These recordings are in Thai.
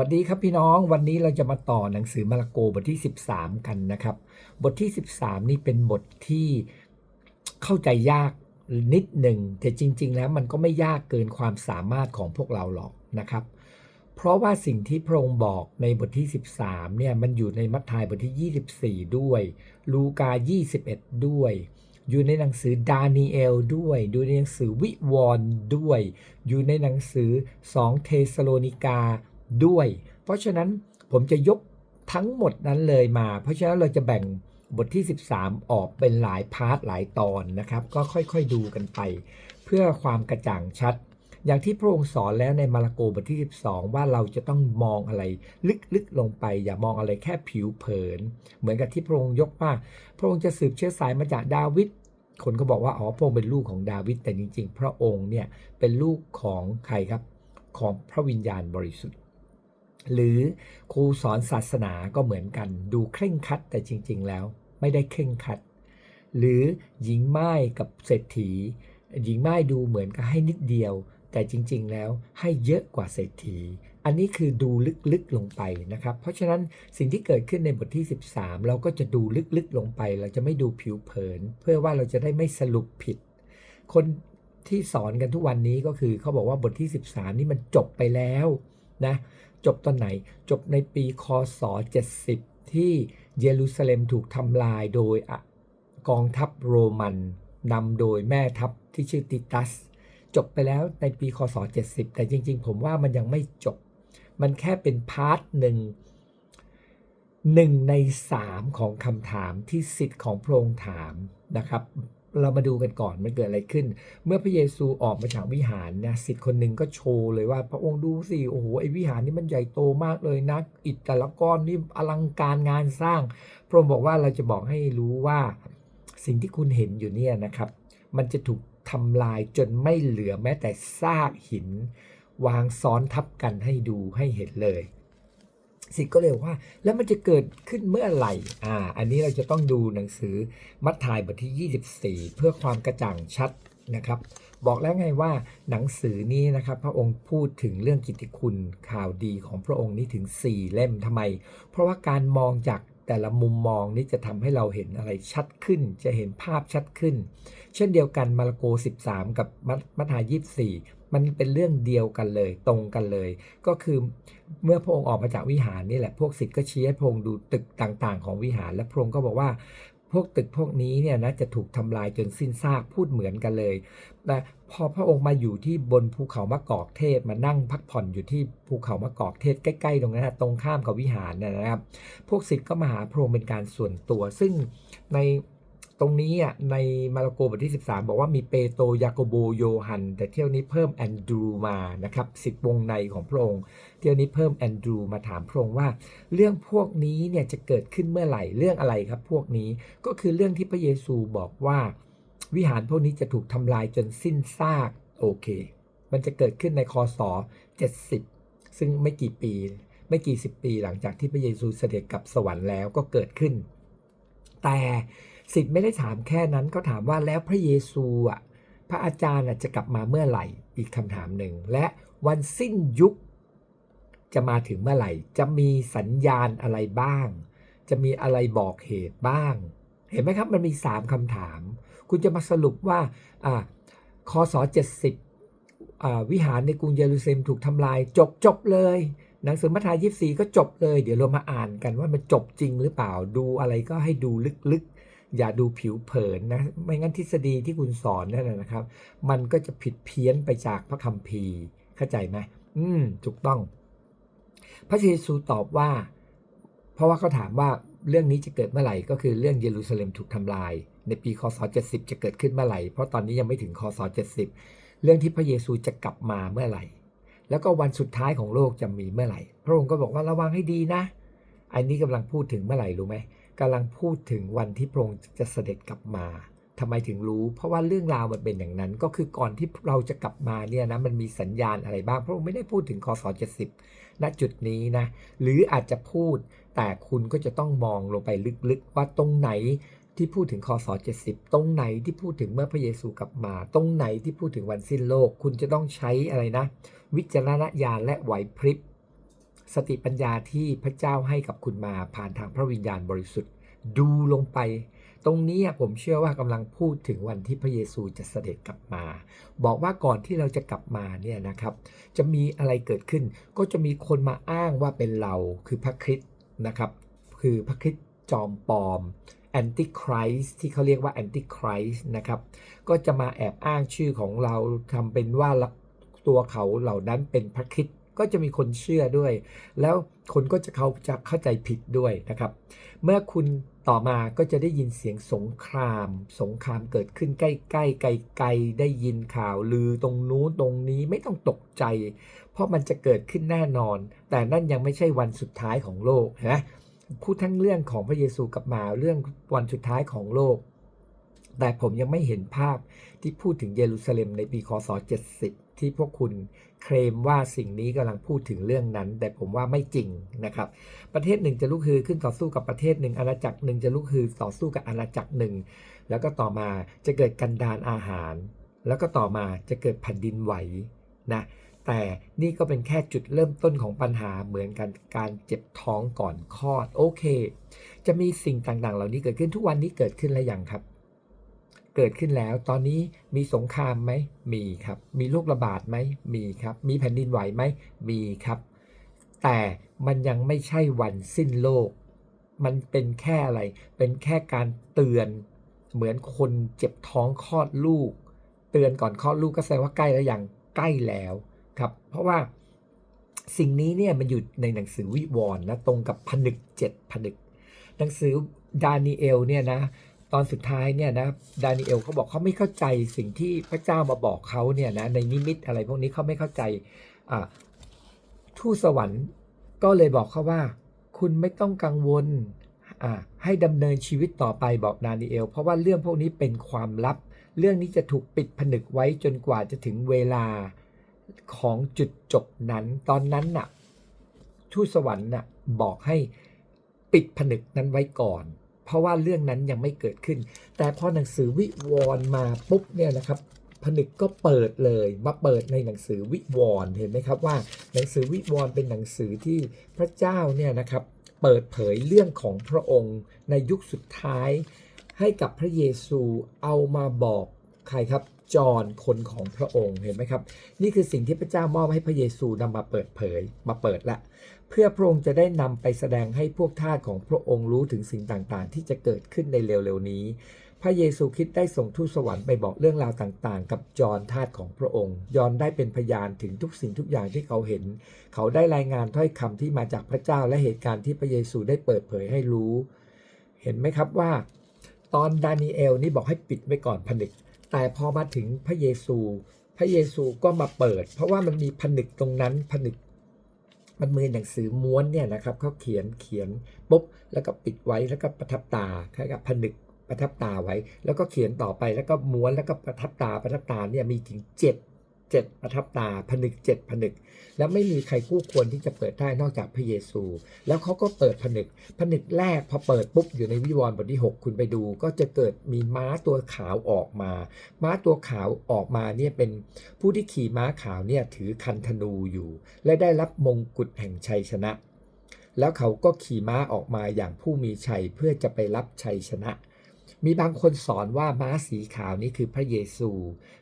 วัสดีครับพี่น้องวันนี้เราจะมาต่อหนังสือมาระโกบทที่ 13 กันนะครับ บทที่ 13 นี่เป็นบทที่เข้าใจยากนิดหนึ่งแต่จริง ๆ แล้วมันก็ไม่ยากเกินความสามารถของพวกเราหรอกนะครับ เพราะว่าสิ่งที่พระองค์บอกในบทที่ 13เนี่ยมันอยู่ในมัทธิวบทที่ 24 ด้วย ลูกา 21 ด้วย อยู่ในหนังสือดานีเอลด้วยดูในหนังสือวิวรณ์ด้วย อยู่ในหนังสือ 2 เทสโลนิกา ด้วย เพราะฉะนั้นผมจะยกทั้งหมดนั้นเลยมา เพราะฉะนั้นเราจะแบ่งบทที่ 13 ออกเป็นหลายพาร์ทหลายตอนนะครับ ก็ค่อยๆดูกันไป เพื่อความกระจ่างชัด อย่างที่พระองค์สอนแล้วในมาระโกบทที่ 12 ว่าเราจะต้องมองอะไรลึกๆลงไป อย่ามองอะไรแค่ผิวเผิน เหมือนกับที่พระองค์ยกว่า พระองค์จะสืบเชื้อสายมาจากดาวิดคนก็บอกว่าอ๋อพระองค์เป็นลูกของดาวิดแต่จริง ๆ พระองค์เนี่ยเป็นลูกของใครครับของพระวิญญาณบริสุทธิ์ หรือครูสอนศาสนาก็เหมือนกัน ดูเคร่งคัดแต่จริง ๆ แล้วไม่ได้เคร่งคัด หรือหญิงไม้กับเศรษฐี หญิงไม้ดูเหมือนกับให้นิดเดียว แต่จริง ๆ แล้วให้เยอะกว่าเศรษฐี อันนี้คือดูลึกๆลงไปนะครับ เพราะฉะนั้นสิ่งที่เกิดขึ้นในบทที่ 13 เราก็จะดูลึกๆลงไป เราจะไม่ดูผิวเผิน เพื่อว่าเราจะได้ไม่สรุปผิด คนที่สอนกันทุกวันนี้ก็คือเขาบอกว่าบทที่ 13 นี่มันจบไปแล้วนะ จบตอนไหน จบในปีคศ 70 ที่เยรูซาเล็มถูกทำลายโดยอกองทัพโรมันนำโดยแม่ทัพที่ชื่อติตัส จบไปแล้วในปีคศ 70 แต่จริง ๆ ผมว่ามันยังไม่จบ มันแค่เป็นพาร์ทหนึ่งหนึ่งในสามของคำถามที่สิทธิ์ของพระองค์ถามนะครับ เรามาดูกันก่อนมันเกิดอะไรขึ้น เมื่อพระเยซูออกมาจากวิหารนะสิทธิ์คนหนึ่งก็โชว์เลยว่าพระองค์ดูสิโอ้โหไอ้วิหารนี่มันใหญ่โตมากเลยนะอิฐแต่ละก้อนนี่อลังการงานสร้าง พระองค์บอกว่าเราจะบอกให้รู้ว่าสิ่งที่คุณเห็นอยู่เนี่ยนะครับ มันจะถูกทำลายจนไม่เหลือแม้แต่ซากหิน วางซ้อนทับกันให้ดูให้เห็นเลย สิทธิ์ก็เลยว่า แล้วมันจะเกิดขึ้นเมื่อไหร่อ่า อันนี้เราจะต้องดูหนังสือมัทธิวบทที่ 24 เพื่อความกระจ่างชัดนะครับ บอกแล้วไงว่าหนังสือนี้นะครับ พระองค์พูดถึงเรื่องกิตติคุณข่าวดีของพระองค์นี้ถึง 4 เล่มทำไม เพราะว่าการมองจากแต่ละมุมมองนี้จะทำให้เราเห็นอะไรชัดขึ้น จะเห็นภาพชัดขึ้น เช่นเดียวกันมาระโก 13 กับมัทมัทธิว24 มันเป็นเรื่องเดียวกันเลย ตรงกันเลย ก็คือเมื่อพระองค์ออกมาจากวิหารนี่แหละ พวกศิษย์ก็ชี้ให้พระองค์ดูตึกต่างๆ ของวิหาร และพระองค์ก็บอกว่าพวกตึกพวกนี้เนี่ยนะจะถูกทำลายจนสิ้นซากพูดเหมือนกันเลยนะพอพระองค์มาอยู่ที่บนภูเขามะกอกเทศมานั่งพักผ่อนอยู่ที่ภูเขามะกอกเทศใกล้ๆตรงนั้นนะตรงข้ามกับวิหารนะนะครับ พวกศิษย์ก็มาหาพระองค์เป็นการส่วนตัว ซึ่งใน ตรงนี้อะในมาระโกบทที่ 13 บอกว่ามีเปโตยาโกโบโยฮัน แต่เที่ยวนี้เพิ่มแอนดรูมานะครับสิทธิวงในของพระองค์เที่ยวนี้เพิ่มแอนดรูมาถามพระองค์ว่า เรื่องพวกนี้เนี่ยจะเกิดขึ้นเมื่อไหร่เรื่องอะไรครับ พวกนี้ก็คือเรื่องที่พระเยซูบอกว่า วิหารพวกนี้จะถูกทำลายจนสิ้นซากโอเค มันจะเกิดขึ้นในคศ70 ซึ่งไม่กี่ปี ไม่กี่สิบปีหลังจากที่พระเยซูเสด็จกลับสวรรค์แล้วก็เกิดขึ้น แต่ สิทธิ์ไม่ได้ถามแค่นั้นก็ถามว่าแล้วพระเยซูอะพระอาจารย์จะกลับมาเมื่อไหร่อีกคำถามหนึ่ง และวันสิ้นยุค จะมาถึงเมื่อไหร่ จะมีสัญญาณอะไรบ้าง จะมีอะไรบอกเหตุบ้าง เห็นไหมครับมันมี 3คำถาม คุณจะมาสรุปว่าอ่าคศ70 วิหารในกรุงเยรูซาเล็มถูกทำลายจบจบเลย หนังสือมัทธิวยี่สี่ก็จบเลย เดี๋ยวเรามาอ่านกันว่ามันจบจริงหรือเปล่าดูอะไรก็ให้ดูลึกๆ อย่าดูผิวเผินนะไม่งั้นทฤษฎีที่คุณสอนนั่นนะนะครับ มันก็จะผิดเพี้ยนไปจากพระคัมภีร์เข้าใจไหมอืมถูกต้อง พระเยซูตอบว่า เพราะว่าเขาถามว่าเรื่องนี้จะเกิดเมื่อไหร่ก็คือเรื่องเยรูซาเล็มถูกทำลาย ในปีคศ70 จะเกิดขึ้นเมื่อไหร่เพราะตอนนี้ยังไม่ถึงคศ70 เรื่องที่พระเยซูจะกลับมาเมื่อไหร่ แล้วก็วันสุดท้ายของโลกจะมีเมื่อไหร่ พระองค์ก็บอกว่าระวังให้ดีนะ อันนี้กำลังพูดถึงเมื่อไหร่รู้ไหม กำลังพูดถึงวันที่พระองค์จะเสด็จกลับมาทำไมถึงรู้ เพราะว่าเรื่องราวมันเป็นอย่างนั้น ก็คือก่อนที่เราจะกลับมาเนี่ยนะมันมีสัญญาณอะไรบ้างพระองค์ไม่ได้พูดถึงคศ70ณจุดนี้นะ หรืออาจจะพูดแต่คุณก็จะต้องมองลงไปลึกๆ ว่าตรงไหนที่พูดถึงคศ70 ตรงไหนที่พูดถึงเมื่อพระเยซูกลับมา ตรงไหนที่พูดถึงวันสิ้นโลก คุณจะต้องใช้อะไรนะ วิจารณญาณและไหวพริบ สติปัญญาที่พระเจ้าให้กับคุณมาผ่านทางพระวิญญาณบริสุทธิ์ ดูลงไป ตรงนี้ผมเชื่อว่ากำลังพูดถึงวันที่พระเยซูจะเสด็จกลับมา บอกว่าก่อนที่เราจะกลับมาเนี่ยนะครับ จะมีอะไรเกิดขึ้น ก็จะมีคนมาอ้างว่าเป็นเราคือพระคริสต์นะครับ คือพระคริสต์จอมปลอมแอนติคริสที่เขาเรียกว่าแอนติคริสนะครับ ก็จะมาแอบอ้างชื่อของเราทำเป็นว่าตัวเขาเหล่านั้นเป็นพระคริสต์ ก็จะมีคนเชื่อด้วย แล้วคนก็จะเขาจะเข้าใจผิดด้วยนะครับ เมื่อคุณต่อมาก็จะได้ยินเสียงสงคราม สงครามเกิดขึ้นใกล้ๆไกลๆได้ยินข่าวลือตรงนู้นตรงนี้ไม่ต้องตกใจ เพราะมันจะเกิดขึ้นแน่นอน แต่นั่นยังไม่ใช่วันสุดท้ายของโลกนะพูดทั้งเรื่องของพระเยซูกลับมาเรื่องวันสุดท้ายของโลก แต่ผมยังไม่เห็นภาพที่พูดถึงเยรูซาเล็มในปีคศ 70 ที่พวกคุณเคลมว่าสิ่งนี้กำลังพูดถึงเรื่องนั้น แต่ผมว่าไม่จริงนะครับ ประเทศหนึ่งจะลุกฮือขึ้นต่อสู้กับประเทศหนึ่งอาณาจักรหนึ่งจะลุกฮือต่อสู้กับอาณาจักรหนึ่ง แล้วก็ต่อมาจะเกิดกันดานอาหาร แล้วก็ต่อมาจะเกิดแผ่นดินไหวนะแต่นี่ก็เป็นแค่จุดเริ่มต้นของปัญหาเหมือนกันการเจ็บท้องก่อนคลอดโอเค จะมีสิ่งต่างๆ เหล่านี้เกิดขึ้นทุกวันนี้เกิดขึ้นแล้วยังครับ เกิดขึ้นแล้ว ตอนนี้มีสงครามไหมมีครับ มีโรคระบาดไหมมีครับ มีแผ่นดินไหวไหมมีครับ แต่มันยังไม่ใช่วันสิ้นโลก มันเป็นแค่อะไร เป็นแค่การเตือนเหมือนคนเจ็บท้องคลอดลูก เตือนก่อนคลอดลูกก็แสดงว่าใกล้แล้วยังใกล้แล้วครับ เพราะว่าสิ่งนี้เนี่ยมันอยู่ในหนังสือวิวรณ์นะตรงกับผนึกเจ็ดผนึก หนังสือดานิเอลเนี่ยนะ ตอนสุดท้ายเนี่ยนะดานิเอลเขาบอกเขาไม่เข้าใจสิ่งที่พระเจ้ามาบอกเขาเนี่ยนะในนิมิตอะไรพวกนี้เขาไม่เข้าใจอ่าทูตสวรรค์ก็เลยบอกเขาว่า คุณไม่ต้องกังวลอ่าให้ดำเนินชีวิตต่อไปบอกดานิเอล เพราะว่าเรื่องพวกนี้เป็นความลับ เรื่องนี้จะถูกปิดผนึกไว้จนกว่าจะถึงเวลาของจุดจบนั้น ตอนนั้นน่ะทูตสวรรค์น่ะบอกให้ปิดผนึกนั้นไว้ก่อน เพราะว่าเรื่องนั้นยังไม่เกิดขึ้น แต่พอหนังสือวิวรณ์มาปุ๊บเนี่ยนะครับผนึกก็เปิดเลยมาเปิดในหนังสือวิวรณ์เห็นไหมครับว่า หนังสือวิวรณ์เป็นหนังสือที่พระเจ้าเนี่ยนะครับเปิดเผยเรื่องของพระองค์ในยุคสุดท้าย ให้กับพระเยซูเอามาบอกใครครับจอนคนของพระองค์เห็นไหมครับ นี่คือสิ่งที่พระเจ้ามอบให้พระเยซูนำมาเปิดเผยมาเปิดละ เพื่อพระองค์จะได้นำไปแสดงให้พวกทาสของพระองค์รู้ถึงสิ่งต่างๆ ที่จะเกิดขึ้นในเร็วๆนี้ พระเยซูคริสต์ได้ส่งทูตสวรรค์ไปบอกเรื่องราวต่างๆ กับจอห์นทาสของพระองค์ ยอนได้เป็นพยานถึงทุกสิ่งทุกอย่างที่เขาเห็น เขาได้รายงานถ้อยคำที่มาจากพระเจ้าและเหตุการณ์ที่พระเยซูได้เปิดเผยให้รู้ เห็นไหมครับว่า ตอนดานิเอลนี่บอกให้ปิดไว้ก่อนผนึก แต่พอมาถึงพระเยซู พระเยซูก็มาเปิด เพราะว่ามันมีผนึกตรงนั้นผนึก มันมือหนังสือม้วนเนี่ยนะครับเขาเขียนเขียนปุ๊บแล้วก็ปิดไว้แล้วก็ประทับตาคล้ายกับผนึกประทับตาไว้ แล้วก็เขียนต่อไปแล้วก็ม้วนแล้วก็ประทับตาประทับตาเนี่ยมีถึงเจ็ดเจ็ดประทับตาผนึกเจ็ดผนึก แล้วไม่มีใครคู่ควรที่จะเปิดได้นอกจากพระเยซู แล้วเขาก็เปิดผนึก ผนึกแรกพอเปิดปุ๊บอยู่ในวิวรณ์บทที่ 6 คุณไปดู ก็จะเกิดมีม้าตัวขาวออกมา ม้าตัวขาวออกมาเนี่ยเป็นผู้ที่ขี่ม้าขาวเนี่ยถือคันธนูอยู่ และได้รับมงกุฎแห่งชัยชนะ แล้วเขาก็ขี่ม้าออกมาอย่างผู้มีชัยเพื่อจะไปรับชัยชนะ มีบางคนสอนว่าม้าสีขาวนี่คือพระเยซู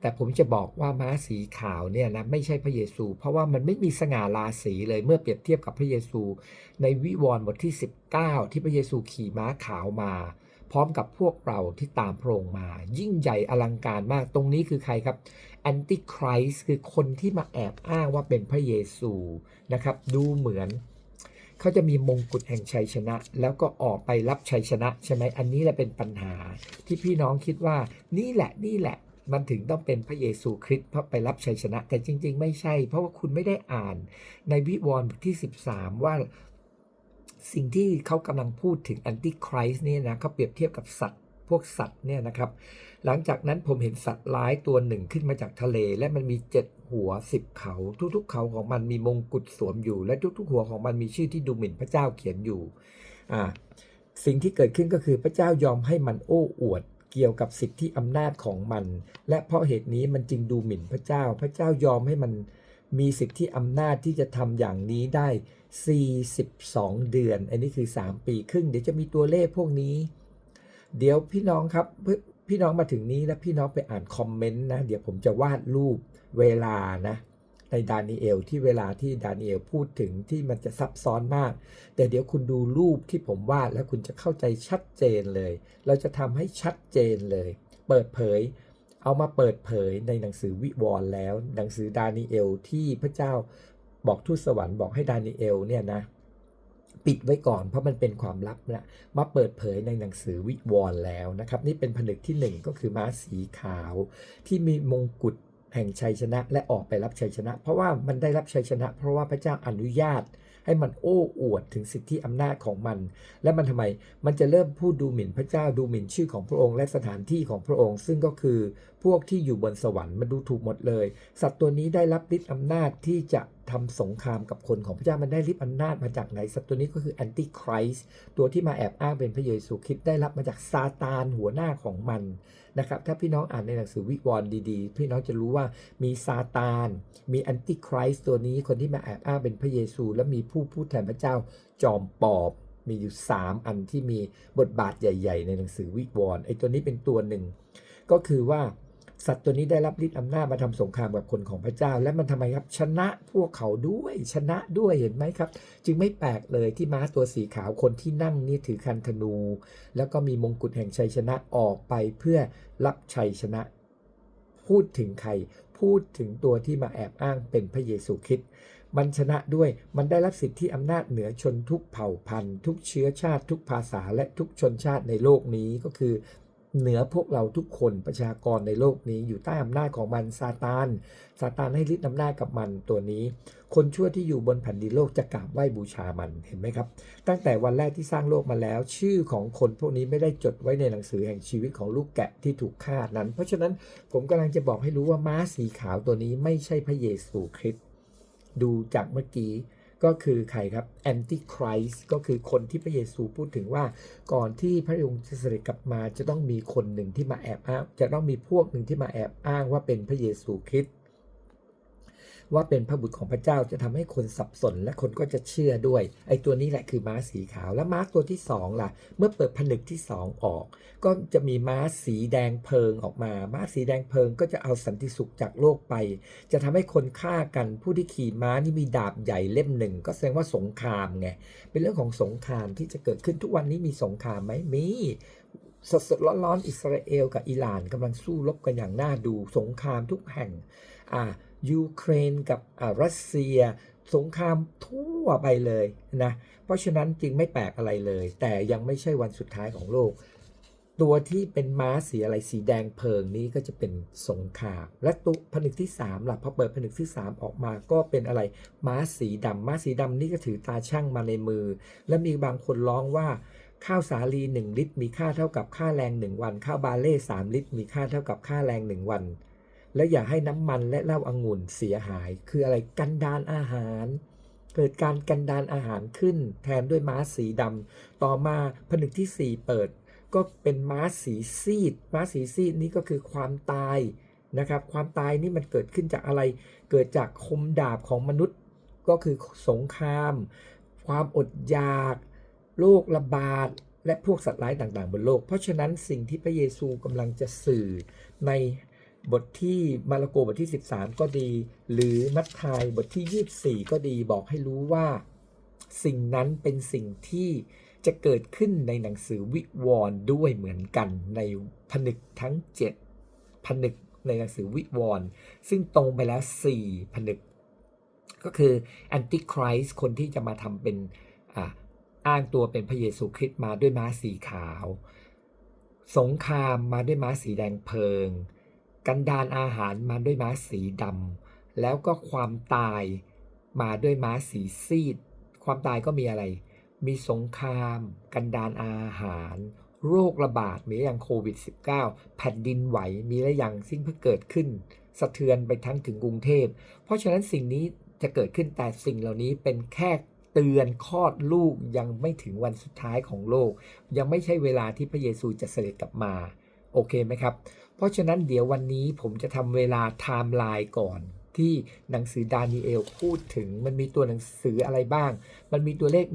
แต่ผมจะบอกว่าม้าสีขาวเนี่ยนะไม่ใช่พระเยซู เพราะว่ามันไม่มีสง่าราศีเลยเมื่อเปรียบเทียบกับพระเยซู ในวิวรณ์บทที่ 19 ที่พระเยซูขี่ม้าขาวมา พร้อมกับพวกเราที่ตามพระองค์มา ยิ่งใหญ่อลังการมากตรงนี้คือใครครับแอนติคริสคือคนที่มาแอบอ้างว่าเป็นพระเยซูนะครับ ดูเหมือน เขาจะมีมงกุฎแห่งชัยชนะ แล้วก็ออกไปรับชัยชนะใช่ไหมอันนี้แหละเป็นปัญหาที่พี่น้องคิดว่านี่แหละนี่แหละมันถึงต้องเป็นพระเยซูคริสต์เพราะไปรับชัยชนะ แต่จริง ๆ ไม่ใช่ เพราะว่าคุณไม่ได้อ่านในวิวรณ์บทที่ 13 ว่าสิ่งที่เขากำลังพูดถึงแอนติคริสต์เนี่ยนะเขาเปรียบเทียบกับสัตว์พวกสัตว์เนี่ยนะครับ หลังจากนั้นผมเห็นสัตว์ร้ายตัวหนึ่งขึ้นมาจากทะเล และมันมีเจ็ด หัวสิบเขา ทุกๆ เขาของมันมีมงกุฎสวมอยู่ และทุก ๆ หัวของมันมีชื่อที่ดูหมิ่นพระเจ้าเขียนอยู่อ่าสิ่งที่เกิดขึ้นก็คือพระเจ้ายอมให้มันโอ้อวดเกี่ยวกับสิทธิอำนาจของมัน และเพราะเหตุนี้มันจึงดูหมิ่นพระเจ้า พระเจ้ายอมให้มันมีสิทธิอำนาจที่จะทำอย่างนี้ได้ 42 เดือน อันนี้คือ 3 ปีครึ่ง เดี๋ยวจะมีตัวเลขพวกนี้ เดี๋ยวพี่น้องครับพพี่น้องมาถึงนี้แล้วพี่น้องไปอ่านคอมเมนต์นะ เดี๋ยวผมจะวาดรูป เวลานะในดานิเอลที่เวลาที่ดานิเอลพูดถึงที่มันจะซับซ้อนมาก แต่เดี๋ยวคุณดูรูปที่ผมวาดแล้วคุณจะเข้าใจชัดเจนเลย เราจะทำให้ชัดเจนเลย เปิดเผย เอามาเปิดเผยในหนังสือวิวรณ์แล้ว หนังสือดานิเอลที่พระเจ้าบอกทูตสวรรค์บอกให้ดานิเอลเนี่ยนะปิดไว้ก่อนเพราะมันเป็นความลับนะมาเปิดเผยในหนังสือวิวรณ์แล้วนะครับ นี่เป็นผนึกที่หนึ่งก็คือม้าสีขาว ที่มีมงกุฎ แห่งชัยชนะและออกไปรับชัยชนะ เพราะว่ามันได้รับชัยชนะ เพราะว่าพระเจ้าอนุญาต ให้มันโอ้อวดถึงสิทธิอำนาจของมัน และมันทำไมมันจะเริ่มพูดดูหมิ่นพระเจ้าดูหมิ่นชื่อของพระองค์และสถานที่ของพระองค์ ซึ่งก็คือ พวกที่อยู่บนสวรรค์มันดูถูกหมดเลย สัตว์ตัวนี้ได้รับฤทธิ์อำนาจที่จะทำสงครามกับคนของพระเจ้ามันได้ฤทธิ์อำนาจมาจากไหน สัตว์ตัวนี้ก็คือแอนติคริสต์ตัวที่มาแอบอ้างเป็นพระเยซูคริสต์ได้รับมาจากซาตานหัวหน้าของมันนะครับ ถ้าพี่น้องอ่านในหนังสือวิวรณ์ดีๆ พี่น้องจะรู้ว่ามีซาตาน มีแอนติคริสต์ตัวนี้คนที่มาแอบอ้างเป็นพระเยซู และมีผู้พูดแทนพระเจ้าจอมปอบมีอยู่ 3 อันที่มีบทบาทใหญ่ ๆ ในหนังสือวิวรณ์ไอ้ตัวนี้เป็นตัวหนึ่งก็คือว่า สัตว์ตัวนี้ได้รับฤทธิ์อำนาจมาทำสงครามกับคนของพระเจ้า และมันทำไมครับชนะพวกเขาด้วยชนะด้วยเห็นไหมครับ จึงไม่แปลกเลยที่ม้าตัวสีขาวคนที่นั่งนี่ถือคันธนู แล้วก็มีมงกุฎแห่งชัยชนะออกไปเพื่อรับชัยชนะ พูดถึงใครพูดถึงตัวที่มาแอบอ้างเป็นพระเยซูคริสต์มันชนะด้วย มันได้รับสิทธิอำนาจเหนือชนทุกเผ่าพันธุ์ ทุกเชื้อชาติ ทุกภาษาและทุกชนชาติในโลกนี้ก็คือ เหนือพวกเราทุกคนประชากรในโลกนี้อยู่ใต้อำนาจของมันซาตานซาตานให้ฤทธิ์อำนาจกับมันตัวนี้ คนชั่วที่อยู่บนแผ่นดินโลกจะกราบไหว้บูชามันเห็นไหมครับ ตั้งแต่วันแรกที่สร้างโลกมาแล้ว ชื่อของคนพวกนี้ไม่ได้จดไว้ในหนังสือแห่งชีวิตของลูกแกะที่ถูกฆ่านั้น เพราะฉะนั้นผมกำลังจะบอกให้รู้ว่าม้าสีขาวตัวนี้ไม่ใช่พระเยซูคริสต์ดูจากเมื่อกี้ ก็คือใครครับแอนติคริสก็คือคนที่พระเยซูพูดถึงว่า ก่อนที่พระองค์จะเสด็จกลับมาจะต้องมีคนหนึ่งที่มาแอบอ้างจะต้องมีพวกหนึ่งที่มาแอบอ้างว่าเป็นพระเยซูคริสต์ ว่าเป็นพระบุตรของพระเจ้าจะทำให้คนสับสน และคนก็จะเชื่อด้วย ไอ้ตัวนี้แหละคือม้าสีขาว แล้วม้าตัวที่สองล่ะ เมื่อเปิดผนึกที่สองออก ก็จะมีม้าสีแดงเพลิงออกมา ม้าสีแดงเพลิงก็จะเอาสันติสุขจากโลกไป จะทำให้คนฆ่ากัน ผู้ที่ขี่ม้านี่มีดาบใหญ่เล่มหนึ่ง ก็แสดงว่าสงครามไง เป็นเรื่องของสงครามที่จะเกิดขึ้นทุกวันนี้มีสงครามไหมมีสดสดร้อนร้อนๆอิสราเอลกับอิหร่านกำลังสู้รบกันอย่างน่าดูสงครามทุกแห่ง อ่า ยูเครนกับอ่ารัสเซีย สงครามทั่วไปเลยนะเพราะฉะนั้นจึงไม่แปลกอะไรเลย แต่ยังไม่ใช่วันสุดท้ายของโลก ตัวที่เป็นม้าสีอะไรสีแดงเพลิงนี้ก็จะเป็นสงคราม และตัวผนึกที่3ล่ะพอเปิดผนึกที่ 3 ออกมาก็เป็นอะไรม้าสีดำม้าสีดำนี่ก็ถือตาช่างมาในมือ และมีบางคนร้องว่าข้าวสาลี 1 ลิตร มีค่าเท่ากับค่าแรง 1 วัน ข้าวบาเล่3ลิตร มีค่าเท่ากับค่าแรง 1 วัน และอย่าให้น้ำมันและเหล้าองุ่นเสียหาย คืออะไรกันดานอาหาร เกิดการกันดานอาหารขึ้น แทนด้วยม้าสีดำต่อมาผนึกที่ 4 เปิด ก็เป็นม้าสีซีด ม้าสีซีดนี้ก็คือความตายนะครับ ความตายนี่มันเกิดขึ้นจากอะไร เกิดจากคมดาบของมนุษย์ก็คือสงคราม ความอดอยากโรคระบาดและพวกสัตว์ร้ายต่างๆ บนโลก เพราะฉะนั้นสิ่งที่พระเยซูกำลังจะสื่อใน บทที่มาระโกบทที่ 13 ก็ดี หรือมัทธายบทที่ 24 ก็ดีบอกให้รู้ว่า สิ่งนั้นเป็นสิ่งที่จะเกิดขึ้นในหนังสือวิวรณ์ด้วยเหมือนกันในผนึกทั้ง 7 ผนึกในหนังสือวิวรณ์ซึ่งตรงไปแล้ว 4 ผนึก ก็คือแอนติคริสคนที่จะมาทำเป็นอ,อ้างตัวเป็นพระเยซูคริสต์มาด้วยม้าสีขาว สงครามมาด้วยม้าสีแดงเพลิง กันดานอาหารมาด้วยม้าสีดำแล้วก็ความตายมาด้วยม้าสีซีด ความตายก็มีอะไร มีสงคราม กันดานอาหาร โรคระบาดมีอย่างโควิด -19 แผ่นดินไหวมีและอย่างซึ่งเพิ่งเกิดขึ้น สะเทือนไปทั้งถึงกรุงเทพ เพราะฉะนั้นสิ่งนี้จะเกิดขึ้นแต่สิ่งเหล่านี้เป็นแค่เตือนคลอดลูกยังไม่ถึงวันสุดท้ายของโลก ยังไม่ใช่เวลาที่พระเยซูจะเสด็จกลับมา โอเคไหมครับ ราะฉะนั้นเดี๋ยววันนี้ผมจะทำเวลาไทม์ไลน์ก่อน ที่หนังสือดานีเอลพูดถึงมันมีตัวหนังสืออะไรบ้าง มันมีตัวเลข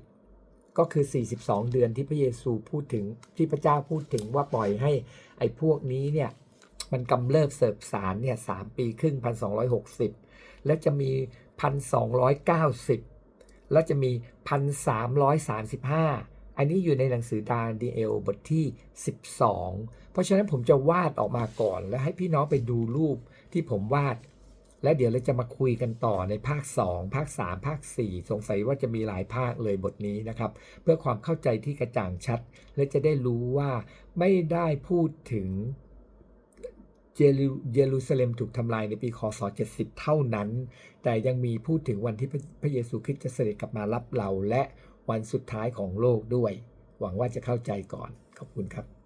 1,260 ก็คือ 42 เดือนที่พระเยซูพูดถึงที่พระเจ้าพูดถึงว่าปล่อยให้ไอ้พวกนี้เนี่ยมันกำเริบเสิบสารเนี่ยสามปีครึ่งพันสองหกสิบและจะมีพันสองร้อยเก้าสิบแล้วจะมีพันสามร้ อันนี้อยู่ในหนังสือดานดีเอลบทที่ 12 เพราะฉะนั้นผมจะวาดออกมาก่อน แล้วให้พี่น้องไปดูรูปที่ผมวาด และเดี๋ยวเราจะมาคุยกันต่อในภาค 2 ภาค 3 ภาค 4 สงสัยว่าจะมีหลายภาคเลยบทนี้นะครับ เพื่อความเข้าใจที่กระจ่างชัด และจะได้รู้ว่าไม่ได้พูดถึงเยรูซาเล็มถูกทำลายในปีคศ 70 เท่านั้น แต่ยังมีพูดถึงวันที่พระเยซูคริสต์จะเสด็จกลับมารับเราและ วันสุดท้ายของโลกด้วย หวังว่าจะเข้าใจก่อน ขอบคุณครับ